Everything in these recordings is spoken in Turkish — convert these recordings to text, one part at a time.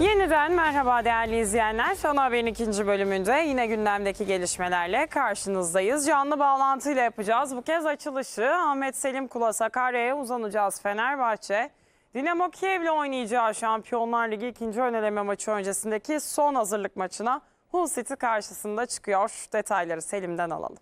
Yeniden merhaba değerli izleyenler. Ana Haber'in ikinci bölümünde yine gündemdeki gelişmelerle karşınızdayız. Canlı bağlantıyla yapacağız. Bu kez açılışı Ahmet Selim Kula Sakarya'ya uzanacağız Fenerbahçe. Dinamo Kiev'le oynayacağı Şampiyonlar Ligi ikinci öneleme maçı öncesindeki son hazırlık maçına Hull City karşısında çıkıyor. Detayları Selim'den alalım.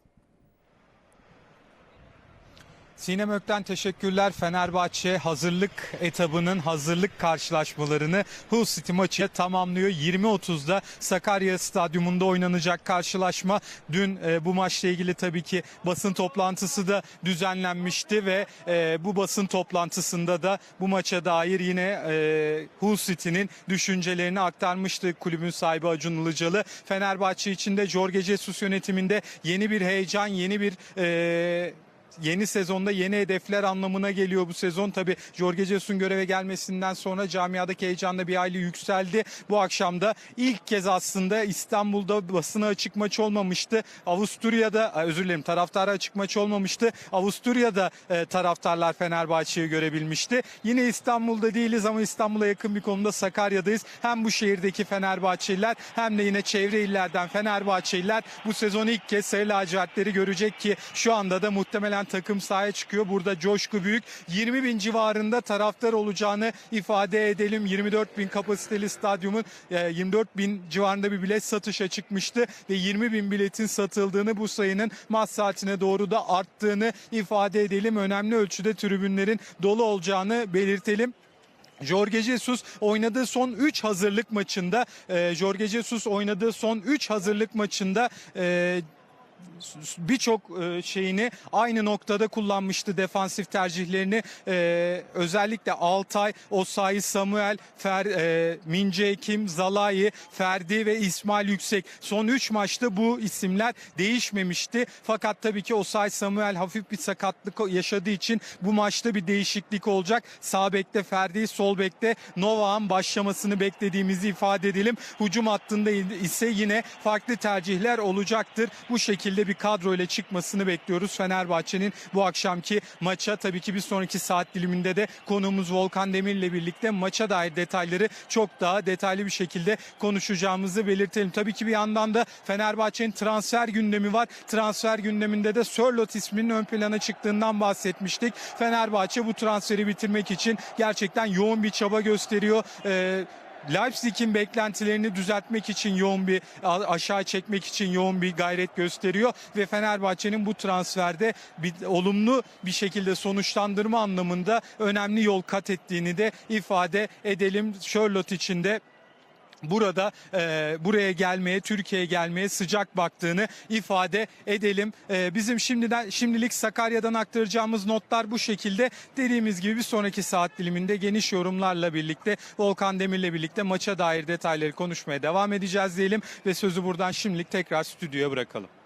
Sinem Ökten teşekkürler. Fenerbahçe hazırlık etabının hazırlık karşılaşmalarını Hull City maçı tamamlıyor. 20.30'da Sakarya Stadyumunda oynanacak karşılaşma. Dün e, bu maçla ilgili tabii ki basın toplantısı da düzenlenmişti ve e, bu basın toplantısında da bu maça dair yine e, Hull City'nin düşüncelerini aktarmıştı kulübün sahibi Acun Ilıcalı. Fenerbahçe için de Jorge Jesus yönetiminde yeni bir heyecan, yeni bir e, yeni sezonda yeni hedefler anlamına geliyor bu sezon. Tabi Jorge Jesus'un göreve gelmesinden sonra camiadaki heyecan da bir hayli yükseldi. Bu akşam da ilk kez aslında İstanbul'da basına açık maç olmamıştı. Avusturya'da özür dilerim taraftara açık maç olmamıştı. Avusturya'da e, taraftarlar Fenerbahçe'yi görebilmişti. Yine İstanbul'da değiliz ama İstanbul'a yakın bir konumda Sakarya'dayız. Hem bu şehirdeki Fenerbahçeliler hem de yine çevre illerden Fenerbahçeliler bu sezon ilk kez Sarı lacivertleri görecek ki şu anda da muhtemelen takım sahaya çıkıyor. Burada coşku büyük. 20 bin civarında taraftar olacağını ifade edelim. 24 bin kapasiteli stadyumun e, 24 bin civarında bir bilet satışa çıkmıştı ve 20 bin biletin satıldığını bu sayının maç saatine doğru da arttığını ifade edelim. Önemli ölçüde tribünlerin dolu olacağını belirtelim. Jorge Jesus oynadığı son 3 hazırlık maçında e, Jorge Jesus oynadığı son 3 hazırlık maçında e, birçok e, şeyini aynı noktada kullanmıştı defansif tercihlerini E, özellikle Altay, Osayi, Samuel, Fer, e, Mince Ekim, Zalai, Ferdi ve İsmail Yüksek son 3 maçta bu isimler değişmemişti. Fakat tabii ki Osayi Samuel hafif bir sakatlık yaşadığı için bu maçta bir değişiklik olacak. Sağ bekte Ferdi, sol bekte Novak'ın başlamasını beklediğimizi ifade edelim. Hücum hattında ise yine farklı tercihler olacaktır. Bu şekilde bir kadro ile çıkmasını bekliyoruz Fenerbahçe'nin bu akşamki maça. Tabii ki bir sonraki saat diliminde de konuğumuz Volkan Demir ile birlikte maça dair detayları çok daha detaylı bir şekilde konuşacağımızı belirtelim. Tabii ki bir yandan da Fenerbahçe'nin transfer gündemi var. Transfer gündeminde de Sörlot isminin ön plana çıktığından bahsetmiştik. Fenerbahçe bu transferi bitirmek için gerçekten yoğun bir çaba gösteriyor. Ee, Leipzig'in beklentilerini düzeltmek için yoğun bir aşağı çekmek için yoğun bir gayret gösteriyor ve Fenerbahçe'nin bu transferde bir olumlu bir şekilde sonuçlandırma anlamında önemli yol kat ettiğini de ifade edelim. Charlotte için de burada e, buraya gelmeye, Türkiye'ye gelmeye sıcak baktığını ifade edelim. E, bizim şimdiden şimdilik Sakarya'dan aktaracağımız notlar bu şekilde. Dediğimiz gibi bir sonraki saat diliminde geniş yorumlarla birlikte Volkan Demir'le birlikte maça dair detayları konuşmaya devam edeceğiz diyelim ve sözü buradan şimdilik tekrar stüdyoya bırakalım.